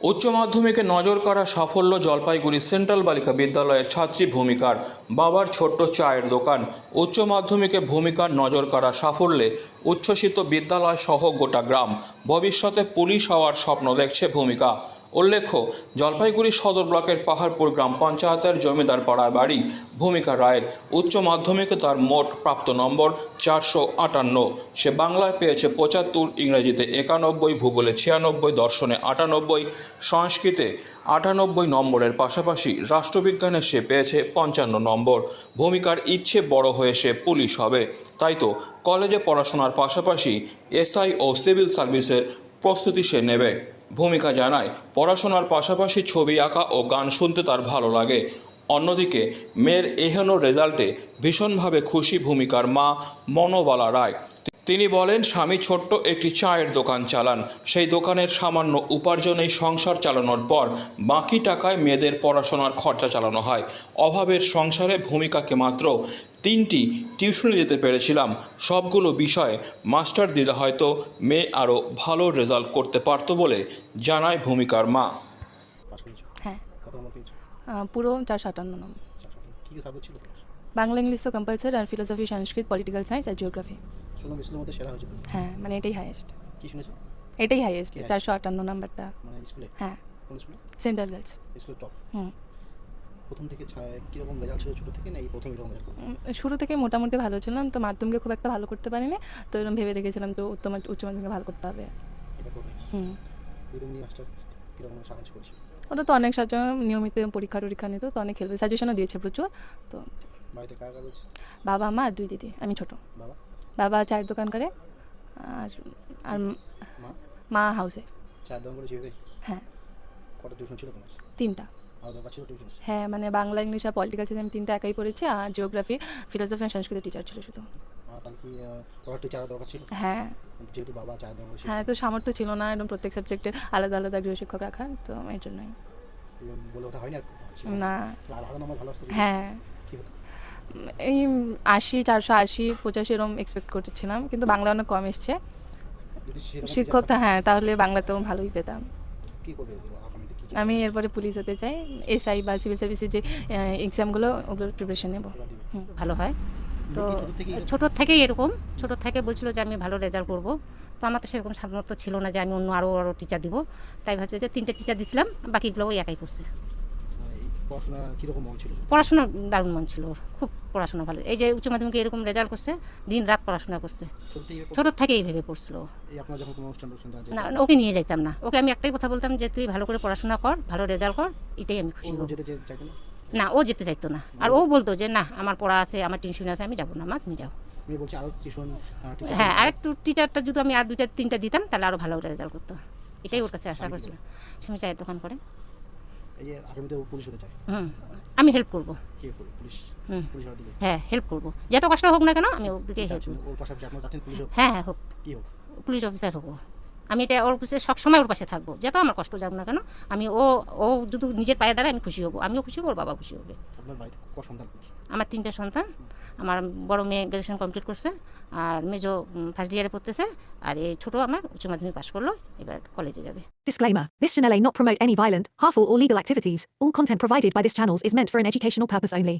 উচ্চ মাধ্যমিকে নজর করা সাফল্য জলপাইগুড়ি সেন্ট্রাল বালিকা বিদ্যালয়ের ছাত্রী ভূমিকার বাবার ছোট্ট চায়ের দোকান। উচ্চ মাধ্যমিকে ভূমিকার নজর করা সাফল্যে উচ্ছ্বসিত বিদ্যালয় সহ গোটা গ্রাম। ভবিষ্যতে পুলিশ হওয়ার স্বপ্ন দেখছে ভূমিকা। উল্লেখ্য, জলপাইগুড়ি সদর ব্লকের পাহাড়পুর গ্রাম পঞ্চায়েতের জমিদার পাড়ায় বাড়ি ভূমিকা রায়ের উচ্চ মাধ্যমিকে তার মোট প্রাপ্ত নম্বর চারশো আটান্ন। সে বাংলায় পেয়েছে পঁচাত্তর, ইংরেজিতে একানব্বই, ভূগোলে ছিয়ানব্বই, দর্শনে আটানব্বই, সংস্কৃতে আটানব্বই নম্বরের পাশাপাশি রাষ্ট্রবিজ্ঞানে সে পেয়েছে পঞ্চান্ন নম্বর। ভূমিকার ইচ্ছে বড় হয়ে সে পুলিশ হবে। তাই তো কলেজে পড়াশোনার পাশাপাশি এসআই ও সিভিল সার্ভিসের প্রস্তুতি সে নেবে। ভূমিকা জানায়। পড়াশোনার পাশাপাশি ছবি আঁকা ও গান শুনতে তার ভালো লাগে। অন্যদিকে, মেয়ের এহেন রেজাল্টে ভীষণভাবে খুশি ভূমিকার মা মনোবালা রায়। তিনি বলেন, স্বামী ছোট্ট একটি চায়ের দোকান চালান। সেই দোকানের সামান্য উপার্জনেই সংসার চালানোর পর বাকি টাকায় মেয়েদের পড়াশোনার খরচা চালানো হয়। অভাবের সংসারে ভূমিকাকে মাত্র তিনটি টিউশনে যেতে পেরেছিলাম। সবগুলো বিষয়ে মাস্টার দিলে হয়তো মেয়ে আরও ভালো রেজাল্ট করতে পারতো বলে জানায় ভূমিকার মা। হ্যাঁ। কত নম্বর পেয়েছ? আহ, পুরো চারশো আটান্ন নম্বর। চারশো কী কী সাবজেক্ট ছিল? তোমার বাংলা ইংলিশ তো কম্পালসারি আর ফিলোসফি সংস্কৃত পলিটিক্যাল সায়েন্স আর জিওগ্রাফি মধ্যে সেরা হ্যাঁ মানে এটাই হাইয়েস্ট কী শুনেছো? এটাই হাইয়েস্ট চারশো আটান্ন নাম্বারটা। মানে হ্যাঁ। সেন্ট্রাল গার্লস হুম। প্রথম থেকে কীরকম রেজাল্ট ছিল ছোটো থেকে না এই প্রথম এরকম শুরু থেকে মোটামুটি ভালো ছিলাম তো মাধ্যমিকে খুব একটা ভালো করতে পারিনি তো এরকম ভেবে রেখেছিলাম তো উত্তম উচ্চ মাধ্যমিকে ভালো করতে হবে। হুম। কীরকম সাহায্য করেছে? ওটা তো অনেক সাহায্য নিয়মিত পরীক্ষা টরীক্ষা নিত তো অনেক হেল্প সাজেশনও দিয়েছে প্রচুর তো বাবা মা আর দুই দিদি আমি ছোট। বাবা? বাবা চায়ের দোকান করে আর আর মা? মা হাউসে হ্যাঁ। কটা টিউশন ছিল তিনটা। হ্যাঁ মানে বাংলা ইংলিশ আর পলিটিক্যাল সায়েন্স আমি তিনটা একাই পড়েছি আর জিওগ্রাফি ফিলোসফি আর সংস্কৃত টিচার ছিল শুধু। হ্যাঁ। হ্যাঁ তো সামর্থ্য ছিল না একদম প্রত্যেক সাবজেক্টের আলাদা আলাদা গৃহশিক্ষক রাখার তো এর জন্যই। না। হ্যাঁ। এই আশি চারশো আশি পঁচাশি এরকম এক্সপেক্ট করছিলাম কিন্তু বাংলা অনেক কম এসছে। শিক্ষক তো হ্যাঁ তাহলে বাংলাতেও ভালোই পেতাম। কী করবে আমি এরপরে পুলিশ হতে চাই এসআই বা সিভিল সার্ভিসের যে এক্সামগুলো ওগুলোর প্রিপারেশন নেব। ভালো হয়। তো ছোট থেকেই এরকম? ছোটোর থেকেই এরকম। ছোটোর থেকে বলছিল যে আমি ভালো রেজাল্ট করব। তো আমার তো সেরকম সামর্থ্য ছিল না যে আমি অন্য আরও আরও টিচার দিব। তাই ভাবছি যে তিনটে টিচার দিছিলাম বাকিগুলো ওই একাই করছে পড়াশোনা দারুণ মন ছিল ওর। খুব পড়াশোনা ভালো। এই যে উচ্চ মাধ্যমিকে এরকম রেজাল্ট করছে দিন রাত পড়াশোনা করছে। ছোট থেকে এইভাবে পড়ছিল না ওকে নিয়ে যাইতাম না। ওকে আমি একটাই কথা বলতাম যে তুই ভালো করে পড়াশোনা কর ভালো রেজাল্ট কর এটাই আমি খুশি হব। না? ও যেতে চাইতো না। আর ও বলতো যে না আমার পড়া আছে আমার টিউশন আছে আমি যাব না মা তুমি যাও। হ্যাঁ আর একটু টিচারটা যদি আমি আর দুইটা তিনটা দিতাম তাহলে আরও ভালো রেজাল্ট করতো। এটাই ওর কাছে আশা করছিল সে আমি চায়ের দোকান করে এই যে আগামীতে পুলিশ হতে চায়। আমি হেল্প করব। কে করবে? পুলিশ? পুলিশ দিকে? হ্যাঁ হেল্প করব। যত কষ্ট হোক না কেন আমি ওদিকে হেল্প চাচ্ছেন ওর পাশাপাশি আপনার চাচ্ছেন পুলিশ হ্যাঁ হ্যাঁ হোক। কী হোক? পুলিশ অফিসার হব আমি এটা ওর পাশে সবসময় ওর পাশে থাকব। যত আমার কষ্ট যাক না কেন আমি ও ও যদি নিজের পায়ে দাঁড়ায় আমি খুশি হব। আমিও খুশি হব ওর বাবা খুশি হবে। আমার তিনটে সন্তান। আমার বড় মেয়ে গ্র্যাজুয়েশন কমপ্লিট করছে আর মেজো ফার্স্ট ইয়ারে পড়তেছে আর এই ছোটো আমার উচ্চ মাধ্যমিক পাশ করল এবার কলেজে যাবে। Disclaimer This channel may not promote any violent, harmful, or legal activities. All content provided by this channel is meant for an educational purpose only.